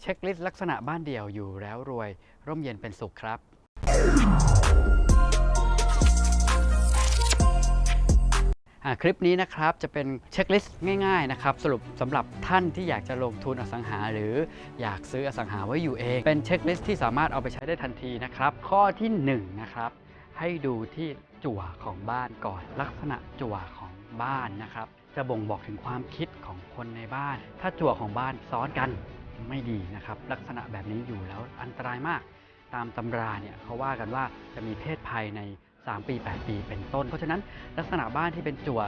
เช็คลิสต์ลักษณะบ้านเดี่ยวอยู่แล้วรวย ร่มเย็นเป็นสุขครับ คลิปนี้นะครับจะเป็นเช็คลิสต์ง่ายๆนะครับสรุปสำหรับท่านที่อยากจะลงทุนอสังหา หรืออยากซื้ออสังหาไว้อยู่เอง เป็นเช็คลิสต์ที่สามารถเอาไปใช้ได้ทันทีนะครับ ข้อที่1นงนะครับให้ดูที่จั่วของบ้านก่อน ลักษณะจั่วของบ้านนะครับ จะบ่งบอกถึงความคิดของคนในบ้าน ถ้าจั่วของบ้านซ้อนกัน ไม่ดีนะครับ ลักษณะแบบนี้อยู่แล้วอันตรายมาก ตามตำราเนี่ยเขาว่ากันว่าจะมีเพศภัยใน 3 ปี 8 ปีเป็นต้น เพราะฉะนั้นลักษณะบ้านที่เป็นจั่ว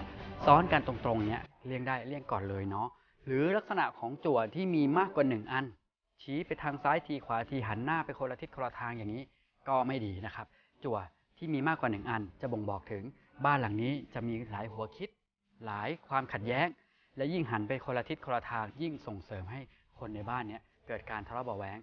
ซ้อนกันตรงๆเนี่ยเลี่ยงได้เลี่ยงก่อนเลยเนาะหรือลักษณะของจั่วที่มีมากกว่า 1 อัน ชี้ไปทางซ้ายทีขวาทีหันหน้าไปคนละทิศคนละทางอย่างนี้ก็ไม่ดีนะครับ จั่วที่มีมากกว่า 1 อัน จะบ่งบอกถึงบ้านหลังนี้จะมีหลายหัวคิด หลายความขัดแย้ง และยิ่งหันไปคนละทิศคนละทางยิ่งส่งเสริมให้ คนในบ้านเนี้ยเกิดการทะเลาะเบาะแว้ง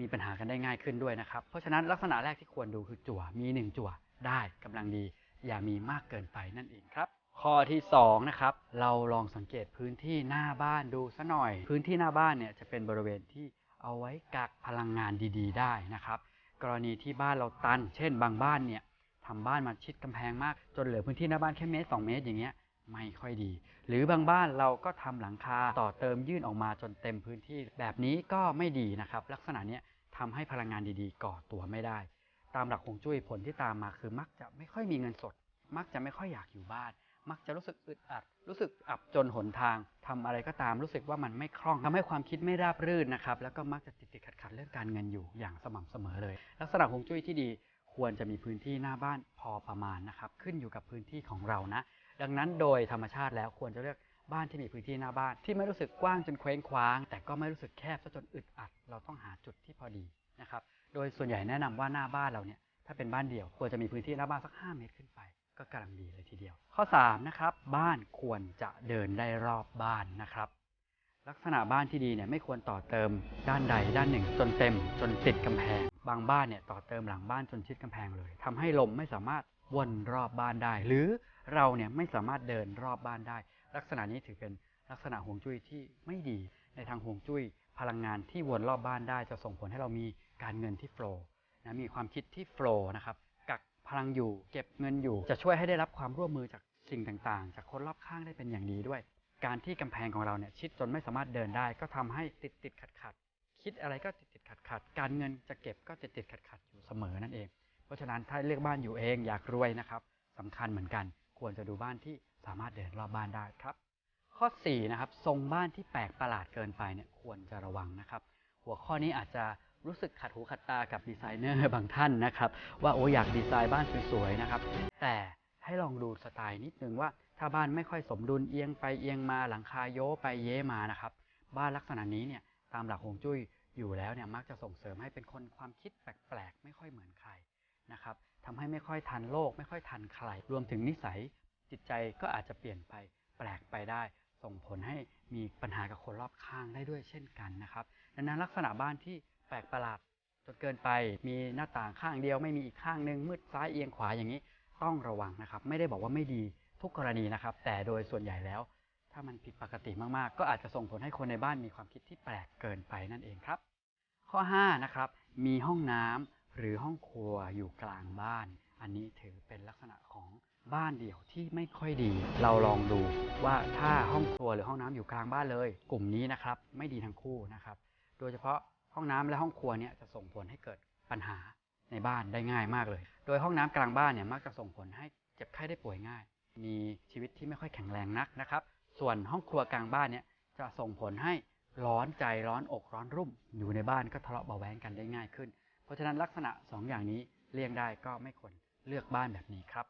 มีปัญหากันได้ง่ายขึ้นด้วยนะครับ เพราะฉะนั้นลักษณะแรกที่ควรดูคือจั่วมี 1 จั่วได้กำลังดี อย่ามีมากเกินไปนั่นเองครับ ข้อที่2นะครับเราลองสังเกตพื้นที่หน้าบ้านดูซะหน่อย พื้นที่หน้าบ้านเนี่ยจะเป็นบริเวณที่เอาไว้กักพลังงานดี ๆ ได้นะครับ กรณีที่บ้านเราตัน เช่น บางบ้านเนี่ยทำบ้านมาชิดกำแพงมากจนเหลือพื้นที่หน้าบ้านแค่เมตร2เมตรอย่างเงี้ย ไม่ค่อยดี หรือบางบ้านเราก็ทำหลังคาต่อเติมยื่นออกมาจนเต็มพื้นที่ แบบนี้ก็ไม่ดีนะครับ ลักษณะนี้ทำให้พลังงานดีๆ ก่อตัวไม่ได้ ตามหลักฮวงจุ้ยผลที่ตามมาคือมักจะไม่ค่อยมีเงินสด มักจะไม่ค่อยอยากอยู่บ้าน มักจะรู้สึกอึดอัด รู้สึกอับจนหนทางทำอะไรก็ตามรู้สึกว่ามันไม่คล่องทำให้ความคิดไม่ราบรื่นนะครับ แล้วก็มักจะติดติดขัดขัดเรื่องการเงินอยู่อย่างสม่ำเสมอเลย ลักษณะฮวงจุ้ยที่ดีควรจะมีพื้นที่หน้าบ้านพอประมาณนะครับ ขึ้นอยู่กับพื้นที่ของเรานะ ดังนั้นโดยธรรมชาติแล้วควรจะเลือกบ้านที่มีพื้นที่หน้าบ้าน ที่ไม่รู้สึกกว้างจนเคว้งคว้าง แต่ก็ไม่รู้สึกแคบซะจนอึดอัด เราต้องหาจุดที่พอดีนะครับโดยส่วนใหญ่แนะนำว่าหน้าบ้านเราเนี่ยถ้าเป็นบ้านเดี่ยวควรจะมีพื้นที่หน้าบ้านสัก 5 เมตรขึ้นไป ก็กำลังดีเลยทีเดียว ข้อ3นะครับบ้านควรจะเดินได้รอบบ้านนะครับลักษณะบ้านที่ดีเนี่ยไม่ควรต่อเติมด้านใดด้านหนึ่ง จนเต็ม จนติดกำแพง บางบ้านเนี่ยต่อเติมหลังบ้านจนชิดกำแพงเลยทำให้ลมไม่สามารถวนรอบบ้านได้ หรือ เราเนี่ยไม่สามารถเดินรอบบ้านได้ ลักษณะนี้ถือเป็นลักษณะห่วงจุ้ยที่ไม่ดีในทางห่วงจุ้ย พลังงานที่วนรอบบ้านได้ จะส่งผลให้เรามีการเงินที่โฟล์นะมีความคิดที่โฟล์นะครับกักพลังอยู่ เก็บเงินอยู่ จะช่วยให้ได้รับความร่วมมือจากสิ่งต่างๆ จากคนรอบข้างได้เป็นอย่างดีด้วย การที่กำแพงของเราเนี่ยชิดจนไม่สามารถเดินได้ ก็ทำให้ติดติดขัดขัดคิดอะไรก็ติดติดขัดขัดการเงินจะเก็บก็ติดติดขัดขัดอยู่เสมอนั่นเอง เพราะฉะนั้นถ้าเลือกบ้านอยู่เองอยากรวยนะครับสำคัญเหมือนกัน ควรจะดูบ้านที่สามารถเดินรอบบ้านได้ครับ ข้อ4นะครับทรงบ้านที่แปลกประหลาดเกินไปเนี่ยควรจะระวังนะครับ หัวข้อนี้อาจจะรู้สึกขัดหูขัดตากับดีไซเนอร์บางท่านนะครับ ว่าโอ้อยากดีไซน์บ้านสวยๆนะครับ แต่ให้ลองดูสไตล์นิดนึงว่า ถ้าบ้านไม่ค่อยสมดุลเอียงไปเอียงมาหลังคาโยไปเย้มานะครับ บ้านลักษณะนี้เนี่ยตามหลักฮวงจุ้ยอยู่แล้วเนี่ยมักจะส่งเสริมให้เป็นคนความคิดแปลกๆ ไม่ค่อยเหมือนใคร นะครับทำให้ไม่ค่อยทันโลก ไม่ค่อยทันใคร รวมถึงนิสัยจิตใจก็อาจจะเปลี่ยนไปแปลกไปได้ ส่งผลให้มีปัญหากับคนรอบข้างได้ด้วยเช่นกันนะครับ ดังนั้นลักษณะบ้านที่แปลกประหลาดจนเกินไป มีหน้าต่างข้างเดียวไม่มีอีกข้างหนึ่งมืดซ้ายเอียงขวาอย่างนี้ต้องระวังนะครับ ไม่ได้บอกว่าไม่ดีทุกกรณีนะครับ แต่โดยส่วนใหญ่แล้ว ถ้ามันผิดปกติมากๆ ก็อาจจะส่งผลให้คนในบ้านมีความคิดที่แปลกเกินไปนั่นเองครับ ข้อ5นะครับมีห้องน้ำ หรือห้องครัวอยู่กลางบ้าน อันนี้ถือเป็นลักษณะของบ้านเดี่ยวที่ไม่ค่อยดี เราลองดูว่าถ้าห้องครัวหรือห้องน้ำอยู่กลางบ้านเลย กลุ่มนี้นะครับไม่ดีทั้งคู่นะครับ โดยเฉพาะห้องน้ำและห้องครัวเนี่ยจะส่งผลให้เกิดปัญหาในบ้านได้ง่ายมากเลย โดยห้องน้ำกลางบ้านเนี่ยมักจะส่งผลให้เจ็บไข้ได้ป่วยง่าย มีชีวิตที่ไม่ค่อยแข็งแรงนักนะครับ ส่วนห้องครัวกลางบ้านเนี่ยจะส่งผลให้ร้อนใจร้อนอกร้อนรุ่ม อยู่ในบ้านก็ทะเลาะเบาะแว้งกันได้ง่ายขึ้น เพราะฉะนั้นลักษณะ 2 อย่างนี้เลี่ยงได้ก็ไม่ควรเลือกบ้านแบบนี้ครับ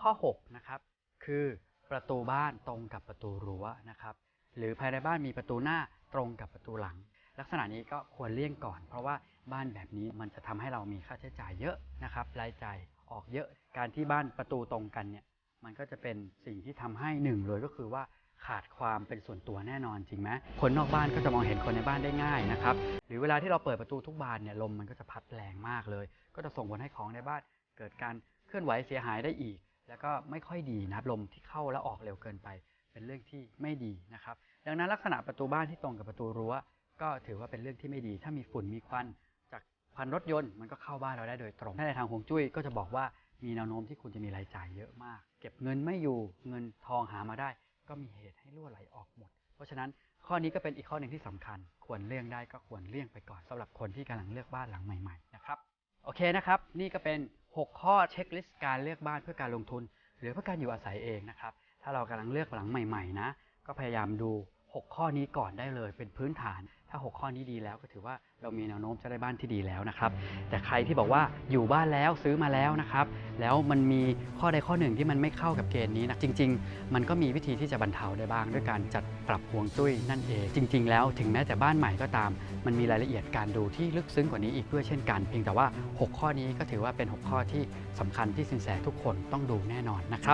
ข้อ6นะครับคือประตูบ้านตรงกับประตูรั้วนะครับ หรือภายในบ้านมีประตูหน้าตรงกับประตูหลัง ลักษณะนี้ก็ควรเลี่ยงก่อน เพราะว่าบ้านแบบนี้มันจะทำให้เรามีค่าใช้จ่ายเยอะนะครับรายจ่ายออกเยอะการที่บ้านประตูตรงกันเนี่ยมันก็จะเป็นสิ่งที่ทำให้หนึ่งเลยก็คือว่า ขาดความเป็นส่วนตัวแน่นอนจริงไหมคนนอกบ้านก็จะมองเห็นคนในบ้านได้ง่ายนะครับ หรือเวลาที่เราเปิดประตูทุกบานเนี่ยลมมันก็จะพัดแรงมากเลย ก็จะส่งผลให้ของในบ้าน เกิดการเคลื่อนไหวเสียหายได้อีก แล้วก็ไม่ค่อยดีนะลมที่เข้าและออกเร็วเกินไป เป็นเรื่องที่ไม่ดีนะครับ ดังนั้นลักษณะประตูบ้านที่ตรงกับประตูรั้ว ก็ถือว่าเป็นเรื่องที่ไม่ดี ถ้ามีฝุ่นมีควันจากควันรถยนต์มันก็เข้าบ้านเราได้โดยตรงถ้าในทางฮวงจุ้ยก็จะบอกว่ามีแนวโน้มที่คุณจะมีรายจ่ายเยอะมาก เก็บเงินไม่อยู่เงินทองหามาได้ ก็มีเหตุให้รั่วไหลออกหมด เพราะฉะนั้นข้อนี้ก็เป็นอีกข้อหนึ่งที่สำคัญ ควรเลี่ยงได้ก็ควรเลี่ยงไปก่อนสำหรับคนที่กำลังเลือกบ้านหลังใหม่ๆนะครับโอเคนะครับ นี่ก็เป็น 6 ข้อเช็คลิสต์การเลือกบ้านเพื่อการลงทุน หรือเพื่อการอยู่อาศัยเองนะครับ ถ้าเรากำลังเลือกหลังใหม่ๆนะก็พยายามดู 6 ข้อนี้ก่อนได้เลยเป็นพื้นฐาน ถ้า 6 ข้อนี้ดีแล้วก็ถือว่าเรามีแนวโน้มจะได้บ้านที่ดีแล้วนะครับ แต่ใครที่บอกว่าอยู่บ้านแล้วซื้อมาแล้วนะครับ แล้วมันมีข้อใดข้อหนึ่งที่มันไม่เข้ากับเกณฑ์นี้นะจริง ๆ มันก็มีวิธีที่จะบรรเทาได้บ้าง ด้วยการจัดปรับฮวงจุ้ยนั่นเอง จริง ๆ แล้วถึงแม้แต่บ้านใหม่ก็ตาม มันมีรายละเอียดการดูที่ลึกซึ้งกว่านี้อีกด้วยเช่นกันเพียงแต่ว่า 6 ข้อนี้ก็ถือว่าเป็น 6 ข้อที่สำคัญที่สินแสทุกคนต้องดูแน่นอนนะครับ